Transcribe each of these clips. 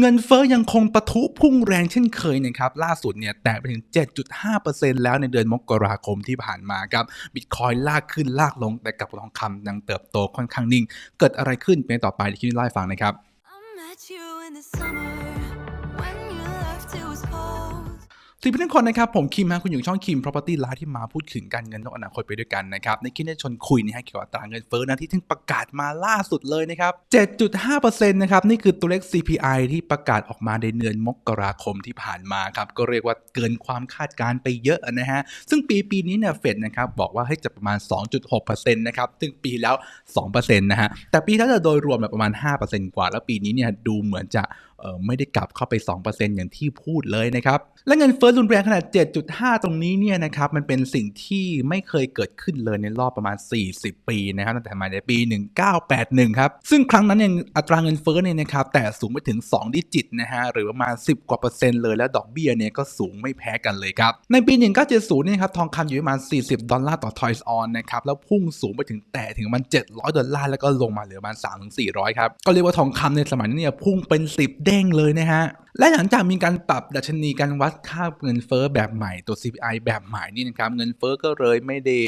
เงินเฟ้อยังคงปะทุพุ่งแรงเช่นเคยนะครับล่าสุดเนี่ยแตะไปถึง 7.5%แล้วในเดือนมกราคมที่ผ่านมาครับบิตคอยลากขึ้นลากลงแต่กับทองคำยังเติบโตค่อนข้างนิ่ง เกิดอะไรขึ้นเป็นต่อไปที่คิดไล่าให้ฟังนะครับ สวัสดีเพื่ทุกคนนะครับผมคิมฮะคุณอยู่ช่องคิม property live ที่มาพูดถึงการเงินนอกอนาคตไปด้วยกันนะครับในคลิปนี้ชวนคุยนะฮะเกี่ยวกับอัตราเงินเฟ้อนะที่เพิ่งประกาศมาล่าสุดเลยนะครับ 7.5%นะครับนี่คือตัวเลข CPI ที่ประกาศออกมาในเดือนมกราคมที่ผ่านมาครับก็เรียกว่าเกินความคาดการ์ไปเยอะนะฮะซึ่งปีปีนี้เนี่ยเฟดนะครับบอกว่าให้จะประมาณ 2.6%นะครับซึ่งปีแล้ว2%นะฮะแต่ปีแล้วจะโดยรวมแบบประมาณ 5%กว่า แล้วปีนี้เนี่ยดูเหมือนจะ ไม่ได้กลับเข้าไป 2%อย่างที่พูดเลยนะครับ และเงินเฟ้อรุนแรงขนาด 7.5 ตรงนี้เนี่ยนะครับมันเป็นสิ่งที่ไม่เคยเกิดขึ้นเลยในรอบประมาณ 40 ปีนะครับตั้งแต่มาในปี 1981 ครับ ซึ่งครั้งนั้นเนี่ยอัตราเงินเฟ้อเนี่ยนะครับแต่สูงไปถึง 2 ดิจิตนะฮะหรือประมาณ 10 กว่าเปอร์เซ็นต์เลยและดอกเบี้ยเนี่ยก็สูงไม่แพ้กันเลยครับ ในปี 1970 เนี่ยครับทองคำอยู่ประมาณ 40 ดอลลาร์ต่อทอยส์ออนนะครับแล้วพุ่งสูงไปถึงแต่ถึงประมัน700 ดอลลาร์แล้วก็ลงมาเหลือประมาณ3-400ครับก็เรียกว่าทองคำในสมัยนั้นเนี่ยพุ่งเป็น 10เด้งเลยนะฮะ และหลังจากมีการปรับดัชนีการวัดค่าเงินเฟ้อแบบใหม่ตัว CPI แบบใหม่นี่นะครับเงินเฟ้อก็เลยไม่ได้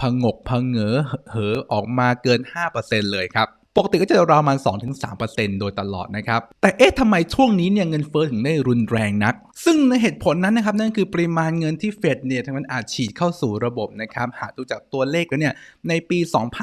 พงกพงเหงอเหอออกมาเกิน 5%เลยครับปกติก็จะราวประมาณ2-3%โดยตลอดนะครับ แต่เอ๊ะทำไมช่วงนี้เนี่ยเงินเฟ้อถึงได้รุนแรงนักซึ่งในเหตุผลนั้นนะครับนั่นคือปริมาณเงินที่เฟดเนี่ยทางมันอาจฉีดเข้าสู่ระบบนะครับหากดูจากตัวเลขแล้วเนี่ยในปี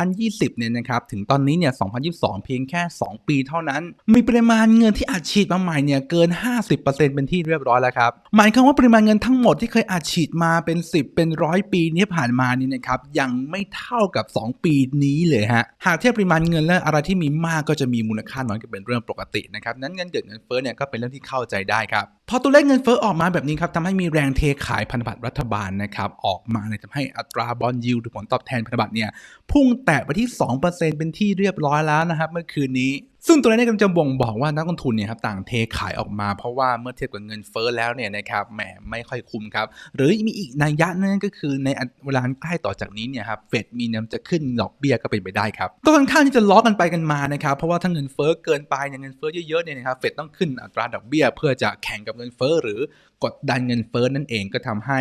2020 เนี่ยนะครับถึงตอนนี้เนี่ย 2022 เพียงแค่ 2 ปีเท่านั้น มีปริมาณเงินที่อาจฉีดมาใหม่เนี่ยเกิน 50%เป็นที่เรียบร้อยแล้วครับหมายความว่าปริมาณเงินทั้งหมดที่เคยอาจฉีดมาเป็น 10 เป็นร้อยปีที่ผ่านมานี่นะครับยังไม่เท่ากับ 2 ปีนี้เลยฮะหากเทียบปริมาณเงินและอะไรที่มีมากก็จะมีมูลค่าน้อยก็เป็นเรื่องปกตินะครับนั้นเงินเกิดเงินเฟ้อเนี่ยก็เป็นเรื่องที่เข้าใจได้ครับพอตัวเลขเงินเฟ้อออกมาแบบนี้ครับทำให้มีแรงเทขายพันธบัตรรัฐบาลนะครับออกมาเลยทำให้อัตราบอลยิวหรือผลตอบแทนพันธบัตรเนี่ยพุ่งแตะไปที่ 2%เป็นที่เรียบร้อยแล้วนะครับ เมื่อคืนนี้ ซึ่งตัวนี้ก็จะบ่งบอกว่านักลงทุนเนี่ยครับต่างเทขายออกมา เพราะว่าเมื่อเทียบกับเงินเฟ้อแล้วเนี่ยนะครับแหมไม่ค่อยคุ้มครับ หรือมีอีกนัยยะนั่นก็คือในเวลาใกล้ต่อจากนี้เนี่ยครับเฟดมีแนวจะขึ้นดอกเบี้ยก็เป็นไปได้ครับก็ค่อนข้างที่จะล้อกันไปกันมานะครับเพราะว่าถ้าเงินเฟ้อเกินไปเนี่ยเงินเฟ้อเยอะๆเนี่ยนะครับเฟดต้องขึ้นอัตราดอกเบี้ย เพื่อจะแข่งกับเงินเฟ้อหรือกดดันเงินเฟ้อนั่นเองก็ทำให้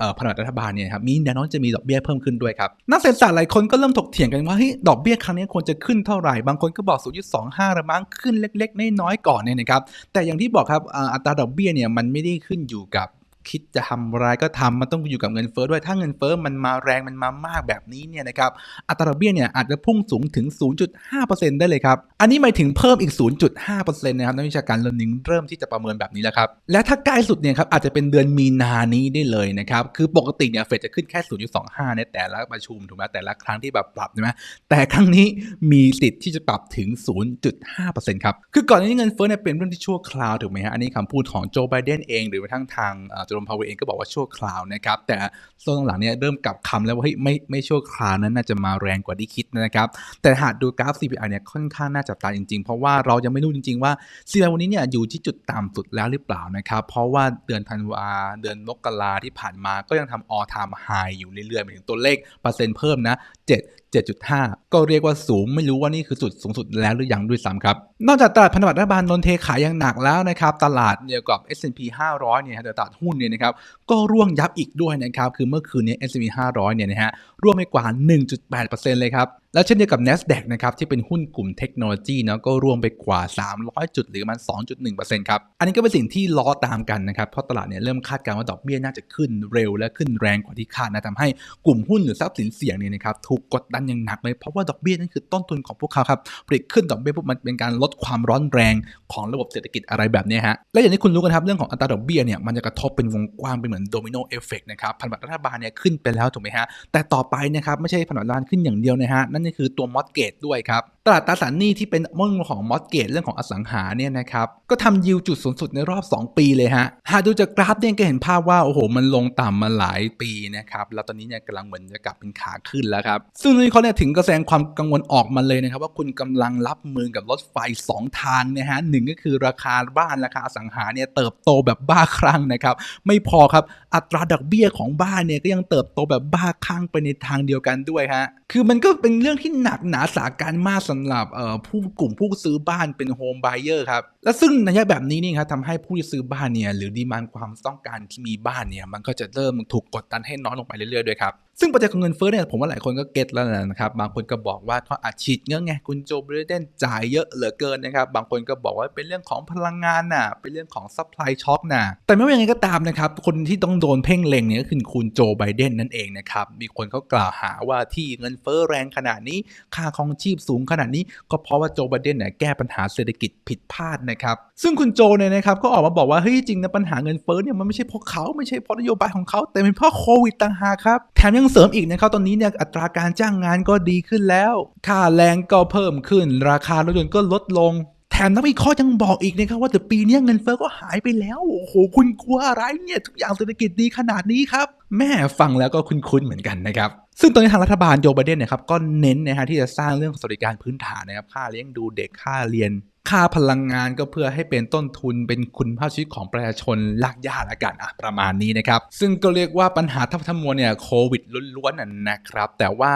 อ่อพันธบัตรรัฐบาลเนี่ยครับมีแนวโน้มจะมีดอกเบี้ยเพิ่มขึ้นด้วยครับนักเศรษฐศาสตร์หลายคนก็เริ่มถกเถียงกันว่าเฮ้ยดอกเบี้ยครั้งนี้ควรจะขึ้นเท่าไหร่บางคนก็บอก0.25ระมั้งขึ้นเล็ก ๆ น้อยๆก่อนเนี่ยนะครับแต่อย่างที่บอกครับอัตราดอกเบี้ยเนี่ยมันไม่ได้ขึ้นอยู่กับ คิดจะทำอะไรก็ทำมันต้องอยู่กับเงินเฟ้อด้วย ถ้าเงินเฟ้อมันมาแรงมันมามากแบบนี้เนี่ยนะครับ อัตราดอกเบี้ยเนี่ยอาจจะพุ่งสูงถึง 0.5%ได้เลยครับ อันนี้หมายถึงเพิ่มอีก 0.5%นะครับนักวิชาการเริ่มนิ่งเริ่มที่จะประเมินแบบนี้แล้วครับ และถ้าใกล้สุดเนี่ยครับอาจจะเป็นเดือนมีนานี้ได้เลยนะครับ คือปกติเนี่ยเฟดจะขึ้นแค่ 0.25 ในแต่ละประชุมถูกไหมแต่ละครั้งที่แบบปรับใช่ไหมแต่ครั้งนี้มีสิทธิ์ที่จะปรับถึง 0.5%ครับ คือก่อนหน้านี้เงินเฟ้อเนี่ยเป็นเรื่องที่ชั่วคราวถูกไหมฮะ อันนี้คำพูดของโจไบเดนเองหรือกระทั่งทางเจรมพาวเวเองก็บอกว่าชั่วคราวนะครับ แต่ช่วงหลังเนี่ยเริ่มกลับคำแล้วว่าเฮ้ยไม่ไม่ชั่วคราวนั้นน่าจะมาแรงกว่าที่คิดนะครับ แต่หากดูกราฟ CPI เนี่ยค่อนข้างน่าจับตาจริงๆ เพราะว่าเรายังไม่รู้จริง ๆ ว่า CPI วันนี้เนี่ยอยู่ที่จุดต่ำสุดแล้วหรือเปล่านะครับ เพราะว่าเดือนธันวาเดือนมกราที่ผ่านมาก็ยังทำ all time high อยู่เรื่อยๆหมายถึงตัวเลขเปอร์เซ็นต์เพิ่มนะ7 7.5 ก็เรียกว่าสูงไม่รู้ว่านี่คือจุดสูงสุดแล้วหรือยังด้วยซ้ำครับ นอกจากตลาดพันธบัตรรัฐบาลนนเทขายอย่างหนักแล้วนะครับ ตลาดเดียวกับ S&P 500 เนี่ยฮะตลาดหุ้นเนี่ยนะครับ ก็ร่วงยับอีกด้วยนะครับ คือเมื่อคืนนี้ S&P 500 เนี่ยนะฮะ ร่วงไปกว่า 1.8%เลยครับ แล้วเช่นเดียวกับ NASDAQ นะครับที่เป็นหุ้นกลุ่มเทคโนโลยีเนาะก็ร่วงไปกว่า 300 จุดหรือประมัน 2.1%ครับ อันนี้ก็เป็นสิ่งที่ล้อตามกันนะครับ เพราะตลาดเนี่ยเริ่มคาดการณ์ว่าดอกเบี้ยน่าจะขึ้นเร็วและขึ้นแรงกว่าที่คาดนะทำให้กลุ่มหุ้นหรือทรัพย์สินเสี่ยงเนี่ยนะครับถูกกดดันอย่างหนักเลยเพราะว่าดอกเบี้ยนั่นคือต้นทุนของพวกเขาครับผลิตขึ้นดอกเบี้ยปุ๊บมันเป็นการลดความร้อนแรงของระบบเศรษฐกิจอะไรแบบนี้ฮะและอย่างที่คุณรู้กันครับเรื่องของอัตราดอกเบี้ยเนี่ยมันจะกระทบเป็นวงกว้างเป็นเหมือนโดมิโนเอฟเฟกต์นะครับพันธบัตรรัฐบาลเนี่ยขึ้นไปแล้วถูกไหมฮะแต่ต่อไปนะครับไม่ใช่พันธบัตรรัฐบาลขึ้นอย่างเดียวนะฮะนั่นนี่คือตัวมอดเกตด้วยครับ ตลาดตราสารหนี้ที่เป็นเรื่องของมอดเกตเรื่องของอสังหาเนี่ยนะครับก็ทำยิวจุดสูงสุดในรอบ 2 ปีเลยฮะหากดูจากกราฟเนี่ยก็เห็นภาพว่าโอ้โหมันลงต่ำมาหลายปีนะครับแล้วตอนนี้เนี่ยกำลังเหมือนจะกลับเป็นขาขึ้นแล้วครับซึ่งตอนนี้เขาเนี่ยถึงกระแสความกังวลออกมาเลยนะครับว่าคุณกำลังรับมือกับรถไฟ 2 ทางนะฮะหนึ่งก็คือราคาบ้านราคาอสังหาเนี่ยเติบโตแบบบ้าคลั่งนะครับไม่พอครับอัตราดอกเบี้ยของบ้านเนี่ยก็ยังเติบโตแบบบ้าคลั่งไปในทางเดียวกันด้วยฮะคือมันก็เป็นเรื่องที่หนักหนาสาการมากสำำหรับเอ่อผู้กลุ่มผู้ซื้อบ้านเป็นโฮมไบเออร์ครับ และซึ่งนัยะแบบนี้นี่ครับทำให้ผู้ที่ซื้อบ้านเนี่ยหรือดีมานความต้องการที่มีบ้านเนี่ยมันก็จะเริ่มถูกกดดันให้น้อยลงไปเรื่อยๆด้วยครับ ซึ่งปัจจัยของเงินเฟ้อเนี่ยผมว่าหลายคนก็เก็ตแล้วนะครับ บางคนก็บอกว่าเขาอาจฉีดเงินไงคุณโจไบเดนจ่ายเยอะเหลือเกินนะครับ บางคนก็บอกว่าเป็นเรื่องของพลังงานน่ะ เป็นเรื่องของซัพพลายช็อคน่ะ แต่ไม่ว่ายังไงก็ตามนะครับ คนที่ต้องโดนเพ่งเล็งเนี่ยก็คือคุณโจไบเดนนั่นเองนะครับ มีคนเขากล่าวหาว่าที่เงินเฟ้อแรงขนาดนี้ ค่าครองชีพสูงขนาดนี้ ก็เพราะว่าโจไบเดนเนี่ยแก้ปัญหาเศรษฐกิจผิดพลาดนะครับ ซึ่งคุณโจเนี่ยนะครับก็ออกมาบอกว่าเฮ้ยจริงนะปัญหาเงินเฟ้อเนี่ยมันไม่ใช่เพราะเขาไม่ใช่เพราะนโยบายของเขาแต่เป็นเพราะโควิดต่างหากครับ แถมยังเสริมอีกนะครับตอนนี้เนี่ยอัตราการจ้างงานก็ดีขึ้นแล้ว ค่าแรงก็เพิ่มขึ้น ราคารถยนต์ก็ลดลงแถมนักวิเคราะห์ยังบอกอีกนะครับว่าแต่ปีนี้เงินเฟ้อก็หายไปแล้ว โอ้โห คุณกลัวอะไรเนี่ย ทุกอย่างเศรษฐกิจดีขนาดนี้ครับ แม่ฟังแล้วก็คุ้นๆเหมือนกันนะครับ ซึ่งตอนนี้ทางรัฐบาลโจไบเดนเนะครับก็เน้นนะฮะที่จะสร้างเรื่องสวัสดิการพื้นฐานนะครับ ค่าเลี้ยงดูเด็กค่าเรียน ค่าพลังงานก็เพื่อให้เป็นต้นทุนเป็นคุณภาพชีวิตของประชาชนลากย่าละกันอะประมาณนี้นะครับ ซึ่งก็เรียกว่าปัญหาทั้งทั้งมวลเนี่ยโควิดล้วนๆนะนะครับ แต่ว่า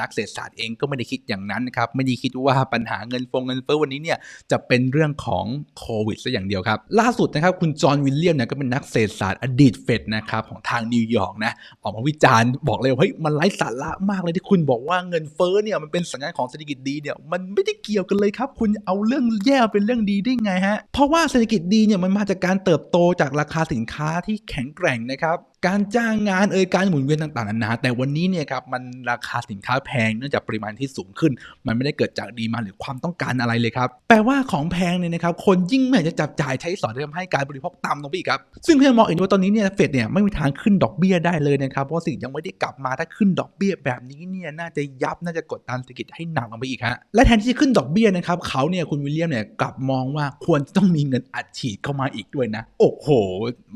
นักเศรษฐศาสตร์เองก็ไม่ได้คิดอย่างนั้นนะครับไม่ได้คิดว่าปัญหาเงินฟงเงินเฟ้อวันนี้เนี่ยจะเป็นเรื่องของโควิดซะอย่างเดียวครับ ล่าสุดนะครับคุณจอห์นวิลเลียมเนี่ยก็เป็นนักเศรษฐศาสตร์อดีตเฟดนะครับของทางนิวยอร์กนะออกมาวิจารณ์บอกเลยว่าเฮ้ยมันไร้สาระมากเลยที่คุณบอกว่าเงินเฟ้อเนี่ยมันเป็นสัญญาณของเศรษฐกิจดีเนี่ยมันไม่ได้เกี่ยวกันเลยครับ คุณเอาเรื่องแย่เป็นเรื่องดีได้ไงฮะ เพราะว่าเศรษฐกิจดีเนี่ยมันมาจากการเติบโตจากราคาสินค้าที่แข็งแกร่งนะครับ การจ้างงานเอ่ยการหมุนเวียนต่างๆนานาแต่วันนี้เนี่ยครับมันราคาสินค้าแพงเนื่องจากปริมาณที่สูงขึ้น มันไม่ได้เกิดจากดีมาหรือความต้องการอะไรเลยครับแปลว่าของแพงเนี่ยนะครับคนยิ่งไม่อยากจะจับจ่ายใช้สอยทำให้การบริโภคต่ำลงไปอีกครับซึ่งเพื่อนมองอีกว่าตอนนี้เนี่ยเฟดเนี่ยไม่มีทางขึ้นดอกเบี้ยได้เลยนะครับเพราะสิ่งยังไม่ได้กลับมาถ้าขึ้นดอกเบี้ยแบบนี้เนี่ยน่าจะยับน่าจะกดดันเศรษฐกิจให้หนักลงไปอีกฮะและแทนที่จะขึ้นดอกเบี้ยนะครับเขาเนี่ยคุณวิลเลียมเนี่ยกลับมองว่าควรจะต้องมีเงินอัดฉีดเข้ามาอีกด้วยนะ โอ้โห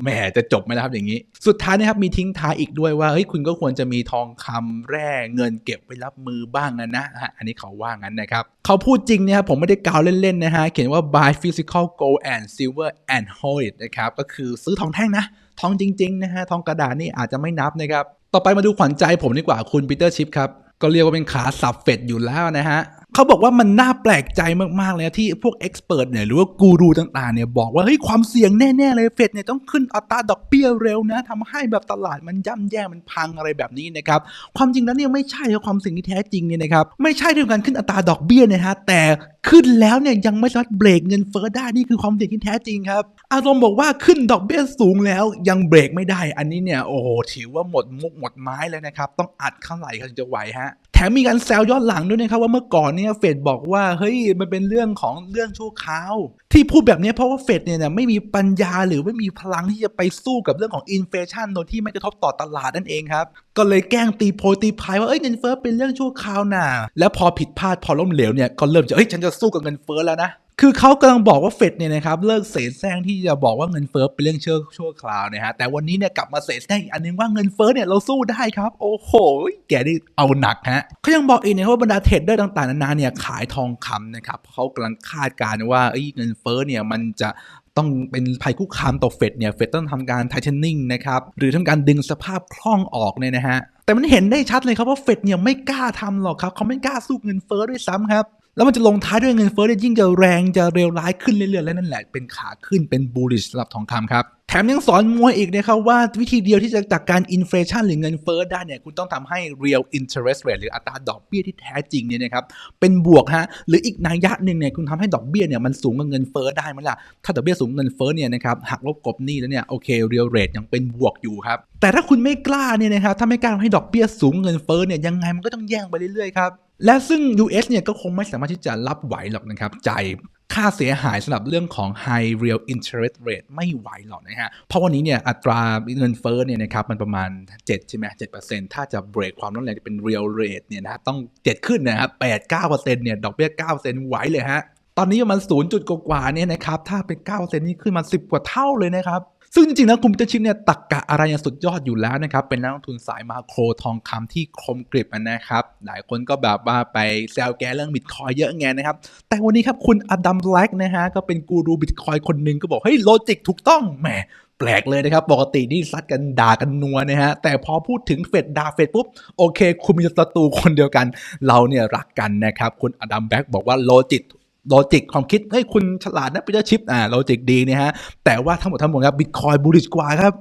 แหมจะจบไหมล่ะครับอย่างนี้ สุดท้ายนะครับมีทิ้งท้ายอีกด้วยว่าเฮ้ยคุณก็ควรจะมีทองคำแร่เงินเก็บไว้รับมือบ้างนะนะฮะอันนี้เขาว่างั้นนะครับ เขาพูดจริงเนี่ยครับผมไม่ได้กาวเล่นๆนะฮะเขียนว่า buy physical gold and silver and hold it นะครับก็คือซื้อทองแท่งนะ ทองจริงๆนะฮะทองกระดาษนี่อาจจะไม่นับนะครับ ต่อไปมาดูขวัญใจผมดีกว่าคุณปีเตอร์ชิพครับก็เรียกว่าเป็นขาสับเฟดอยู่แล้วนะฮะ เขาบอกว่ามันน่าแปลกใจมากๆเลยนะที่พวกเอ็กซ์เพรสเนี่ยหรือว่ากูรูต่างๆเนี่ยบอกว่าเฮ้ยความเสี่ยงแน่ๆเลยเฟดเนี่ยต้องขึ้นอัตราดอกเบี้ยเร็วนะทำให้แบบตลาดมันย่ำแย่มันพังอะไรแบบนี้นะครับความจริงแล้วเนี่ยไม่ใช่ครับความสิ่งที่แท้จริงเนี่ยนะครับไม่ใช่เรื่องการขึ้นอัตราดอกเบี้ยนะฮะแต่ขึ้นแล้วเนี่ยยังไม่สามารถเบรกเงินเฟ้อได้นี่คือความเสี่ยงที่แท้จริงครับอารมณ์บอกว่าขึ้นดอกเบี้ยสูงแล้วยังเบรกไม่ได้ อันนี้เนี่ยโอ้โหถือว่าหมดมุกหมดไม้เลยนะครับต้องอัดเข้าไหลเขาถึงจะไหวฮะ ถมมีการแซวย้อนหลังด้วยนะครับว่าเมื่อก่อนเนี่ยเฟดบอกว่าเฮ้ยมันเป็นเรื่องของเรื่องชั่วคราว ที่พูดแบบนี้เพราะว่าเฟดเนี่ยไม่มีปัญญาหรือไม่มีพลังที่จะไปสู้กับเรื่องของอินเฟชันโดยที่ไม่กระทบต่อตลาดนั่นเองครับ ก็เลยแกล้งตีโพตีพายว่าเอ้ยเงินเฟ้อเป็นเรื่องชั่วคราวน่ะแล้วพอผิดพลาดพอล้มเหลวเนี่ยก็เริ่มจะเอ้ยฉันจะสู้กับเงินเฟ้อแล้วนะ คือเขากำลังบอกว่าเฟดเนี่ยนะครับเลิกเสแสร้งที่จะบอกว่าเงินเฟ้อเป็นเรื่องเชั่วชั่วคราวนะฮะแต่วันนี้เนี่ยกลับมาเสแสร้งอีกอันนึงว่าเงินเฟ้อเนี่ยเราสู้ได้ครับ โอ้โห แกนี่เอาหนักฮะเขายังบอกอีกนะว่าบรรดาเทรดเดอร์ต่างๆนานาเนี่ยขายทองคำนะครับเขากำลังคาดการณ์ว่าเอ้ยเงินเฟ้อเนี่ยมันจะต้องเป็นภัยคุกคามต่อเฟดเนี่ย เฟดต้องทำการไทเทนนิ่งนะครับ หรือทำการดึงสภาพคล่องออกเนี่ยนะฮะ แต่มันเห็นได้ชัดเลยครับว่าเฟดเนี่ยไม่กล้าทำหรอกครับ เขาไม่กล้าสู้เงินเฟ้อด้วยซ้ำครับ แล้วมันจะลงท้ายด้วยเงินเฟ้อที่ยยิ่งจะแรงจะเร็วร้ายขึ้นเรื่อยๆและนั่นแหละเป็นขาขึ้นเป็นบูลลิชสำหรับทองคำครับ แถมยังสอนมวยอีกนะครับว่าวิธีเดียวที่จะจัดการอินฟลชันหรือเงินเฟ้อได้เนี่ยคุณต้องทำให้ real interest rate หรืออัตราดอกเบี้ยที่แท้จริงเนี่ยนะครับเป็นบวกฮะหรืออีกนัยยะหนึ่งเนี่ยคุณทำให้ดอกเบี้ยเนี่ยมันสูงกว่าเงินเฟ้อได้ไหมล่ะถ้าดอกเบี้ยสูงเงินเฟ้อเนี่ยนะครับหักลบกบหนี้แล้วเนี่ยโอเค real rate ยังเป็นบวกอยู่ครับแต่ถ้าคุณไม่กล้าเนี่ยนะครับถ้าไม่กล้าให้ดอกเบี้ยสูงเงินเฟ้อเนี่ยยังไงมันก็ต้องแย่งไปเรื่อยๆครับและซึ่ง US เนี่ยก็คงไม่สามารถที่จะรับไหวหรอกนะครับ จ่าย ค่าเสียหายสำหรับเรื่องของ high real interest rate ไม่ไหวหรอกนะฮะ เพราะวันนี้เนี่ยอัตราเงินเฟ้อเนี่ยนะครับมันประมาณ 7 ใช่ไหมเจ็ถ้าจะเบรกความร้อนแรงจะเป็น real rate เนี่ยนะฮะต้อง 7 ขึ้นนะครับแปดเก้าเปอร์เซ็นต์เนี่ยดอกเบี้ยเก้าเซนไหวเลยฮะ ตอนนี้มันศูนย์จุดกว่าเนี่ยนะครับถ้าเป็นเก้าเซนนี่ขึ้นมาสิบกว่าเท่าเลยนะครับ ซึ่งจริงๆแล้วคุณปีเตอร์ชิปเนี่ยตักกะอะไรอย่างสุดยอดอยู่แล้วนะครับ เป็นนักลงทุนสายมาโครทองคำที่คมกริบนะครับ หลายคนก็แบบว่าไปแซวแกเรื่องบิตคอยเยอะแงนะครับ แต่วันนี้ครับคุณอดัมแบล็กนะฮะก็เป็นกูรูบิตคอยคนหนึ่งก็บอกเฮ้ยโลจิกถูกต้องแหมแปลกเลยนะครับ ปกตินี่ซัดกันด่ากันนัวนะฮะ แต่พอพูดถึงเฟดด่าเฟดปุ๊บ โอเค คุณมีศัตรูคนเดียวกัน เราเนี่ยรักกันนะครับ คุณอดัมแบ็กบอกว่าโลจิต โลจิกความคิดให้คุณฉลาดนะปีเตอร์ชิปอ่าโลจิกดีนะฮะ แต่ว่าทั้งหมดทั้งมวลครับบิตคอยบูริชกว่าครับ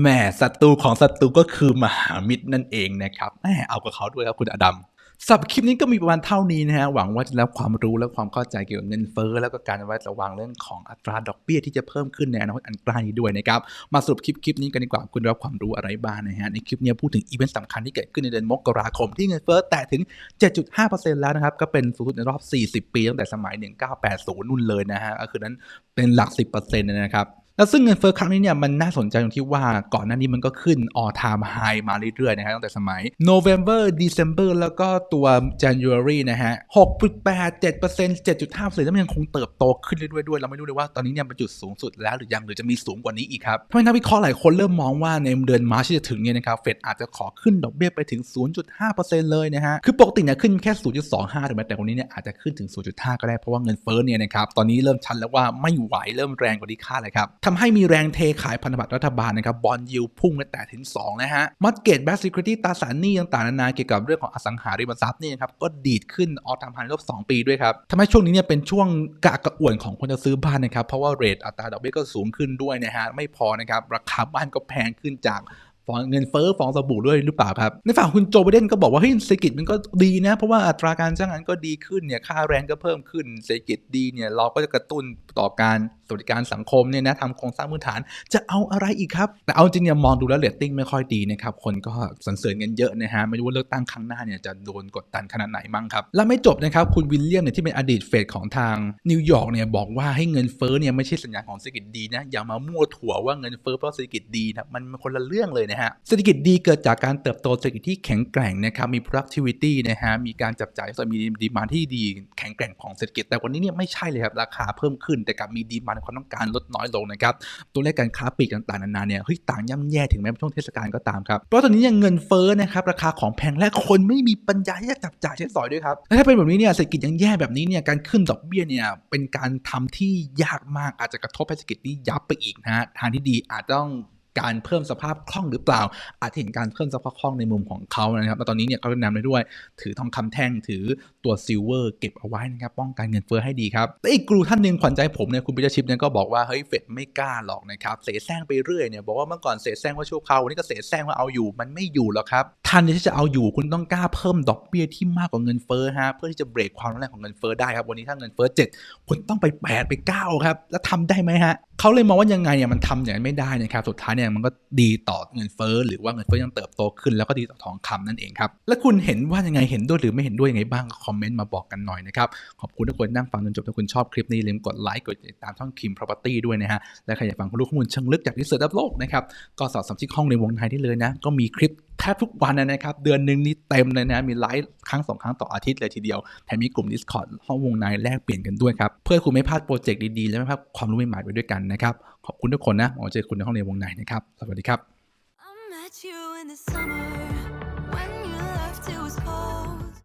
แหมศัตรูของศัตรูก็คือมหามิตรนั่นเองนะครับแหมเอากับเขาด้วยครับคุณอดัม สับคลิปนี้ก็มีประมาณเท่านี้นะฮะ หวังว่าจะได้รับความรู้และความเข้าใจเกี่ยวกับเงินเฟ้อแล้วก็การไว้ระวังเรื่องของอัตราดอกเบี้ยที่จะเพิ่มขึ้นในอนาคตอันใกล้นี้ด้วยนะครับ มาสรุปคลิปคลิปนี้กันดีกว่าคุณได้รับความรู้อะไรบ้างนะฮะ ในคลิปนี้พูดถึงอีเวนต์สำคัญที่เกิดขึ้นในเดือนมกราคมที่เงินเฟ้อแตะถึง 7.5%แล้วนะครับ ก็เป็นสูงสุดในรอบ 40 ปีตั้งแต่สมัย 1980 นู่นเลยนะฮะก็คือนั้นเป็นหลัก 10%เลยนะครับ แล้วซึ่งเงินเฟ้อครั้งนี้เนี่ยมันน่าสนใจตรงที่ว่าก่อนหน้านี้มันก็ขึ้น all time high มาเรื่อยๆนะครับตั้งแต่สมัย November December แล้วก็ตัว January นะฮะ6.8 7% 7.5%แล้วมันยังคงเติบโตขึ้นเรื่อยๆด้วยเราไม่รู้เลยว่าตอนนี้เนี่ยเป็นจุดสูงสุดแล้วหรือยังหรือจะมีสูงกว่านี้อีกครับทำให้นักวิเคราะห์หลายคนเริ่มมองว่าในเดือนมาร์ชที่จะถึงเนี่ยนะครับเฟดอาจจะขอขึ้นดอกเบี้ยไปถึง 0.5%เลยนะฮะคือปกติเนี่ยขึ้นแค่ 0.25ถูกไหมแต่วันนี้เนี่ยอาจจะขึ้นถึง 0.5 ก็ได้เพราะว่าเงินเฟ้อเนี่ยนะครับตอนนี้เริ่มชัดแล้วว่าไม่ไหวเริ่มแรงกว่าที่คาดเลยครับทำให้มีแรงเทขายพันธบัตรรัฐบาลนะครับบอลยิวพุ่งไปแต่ถึง2นะฮะมัดเกตแบสซิคริตี้ตาสารนี้ต่างๆนานาเกี่ยวกับเรื่องของอสังหาริมทรัพย์นี่นะครับก็ดีดขึ้นออทามไฮรอบ2ปีด้วยครับทำให้ช่วงนี้เนี่ยเป็นช่วงกะกระอ่วนของคนจะซื้อบ้านนะครับเพราะว่าเรทอัตราดอกเบี้ยก็สูงขึ้นด้วยนะฮะไม่พอนะครับราคาบ้านก็แพงขึ้นจากฟองเงินเฟ้อฟองสบู่ด้วยหรือเปล่าครับ ในฝั่งคุณโจไบเดนก็บอกว่าเฮ้ยเศรษฐกิจมันก็ดีนะ เพราะว่าอัตราการจ้างงานก็ดีขึ้นเนี่ยค่าแรงก็เพิ่มขึ้นเศรษฐกิจดีเนี่ยเราก็จะกระตุ้นต่อการ วัสดิการสังคมเนี่ยนะทำโครงสร้างพื้นฐานจะเอาอะไรอีกครับ แต่เอาจริงเนี่ยมองดูแล้วเรตติ้งไม่ค่อยดีนะครับคนก็สรรเสริญกันเยอะนะฮะไม่รู้ว่าเลือกตั้งครั้งหน้าเนี่ยจะโดนกดดันขนาดไหนมั่งครับและไม่จบนะครับคุณวิลเลียมเนี่ยที่เป็นอดีตเฟดของทางนิวยอร์กเนี่ยบอกว่าให้เงินเฟ้อเนี่ยไม่ใช่สัญญาณของเศรษฐกิจดีนะอย่ามามั่วถั่วว่าเงินเฟ้อเพราะเศรษฐกิจดีนะมันคนละเรื่องเลยนะฮะเศรษฐกิจดีเกิดจากการเติบโตเศรษฐกิจที่แข็งแกร่งนะครับมี productivity นะฮะมีการจับจ่ายสมีดีมาที่ดีแข็งแกร่งของเศรษฐกิจแต่วันนี้เนี่ยไม่ใช่เลยครับราคาเพิ่มขึ้นแต่กับมีดีมาความต้องการลดน้อยลงนะครับตัวเลขการค้าปลีกต่างๆนานาเนี่ยเฮ้ยต่างย่ำแย่ถึงแม้ช่วงเทศกาลก็ตามครับเพราะตอนนี้ยังเงินเฟ้อนะครับราคาของแพงและคนไม่มีปัญญาที่จะจับจ่ายใช้สอยด้วยครับและถ้าเป็นแบบนี้เนี่ยเศรษฐกิจยังแย่แบบนี้เนี่ยการขึ้นดอกเบี้ยเนี่ยเป็นการทำที่ยากมากอาจจะกระทบเศรษฐกิจนี้ยับไปอีกนะฮะทางที่ดีอาจต้อง การเพิ่มสภาพคล่องหรือเปล่า อาจเห็นการเพิ่มสภาพคล่องในมุมของเขานะครับแล้วตอนนี้เนี่ยเขาแนะนำเลยด้วย ถือทองคำแท่งถือตัวซิลเวอร์เก็บเอาไว้นะครับป้องกันเงินเฟ้อให้ดีครับแต่อีกกรูท่านหนึ่งขวัญใจผมเนี่ยคุณปิจชิปเนี่ยก็บอกว่าเฮ้ยเฟดไม่กล้าหรอกนะครับเสแสร้งไปเรื่อยเนี่ยบอกว่าเมื่อก่อนเสแสร้งว่าชั่วคราววันนี้ก็เสแสร้งว่าเอาอยู่มันไม่อยู่หรอกครับทันที่จะเอาอยู่คุณต้องกล้าเพิ่มดอกเบี้ยที่มากกว่าเงินเฟ้อฮะเพื่อที่จะเบรกความรุนแรงของเงินเฟ้อได้ครับวันนี้ถ้าเงินเฟ้อเจ็ดคุณต้องไปแปดไปเก้าครับแล้วทำได้ไหมฮะเขาเลยมองว่ายังไงเนี่ยมันทำอย่างนั้นไม่ได้นะครับสุดท้ายเนี่ยมันก็ดีต่อเงินเฟ้อหรือว่าเงินเฟ้อยังเติบโตขึ้น แล้วก็ดีต่อทองคำนั่นเองครับ และคุณเห็นว่ายังไงเห็นด้วยหรือไม่เห็นด้วยยังไงบ้างก็คอมเมนต์มาบอกกันหน่อยนะครับ ขอบคุณทุกคนนั่งฟังจนจบถ้าคุณชอบคลิปนี้ลืมกดไลค์กดติดตามช่องคิม property ด้วยนะฮะและใครอยากฟังข้อมูลเชิงลึกจากที่สุดในโลกนะครับก็สอบสามชิกห้องในวงในได้เลยนะก็มีคลิป แทบทุกวันนะครับ เดือนหนึ่งนี่เต็มเลยนะ มีไลฟ์ครั้งสองครั้งต่ออาทิตย์เลยทีเดียว แถมมีกลุ่ม Discord ห้องวงในแลกเปลี่ยนกันด้วยครับ เพื่อคุณไม่พลาดโปรเจกต์ดีๆ และไม่พลาดความรู้ใหม่ๆไปด้วยกันนะครับ ขอบคุณทุกคนนะหวังเจอคุณในห้องในวงในนะครับ สวัสดีครับ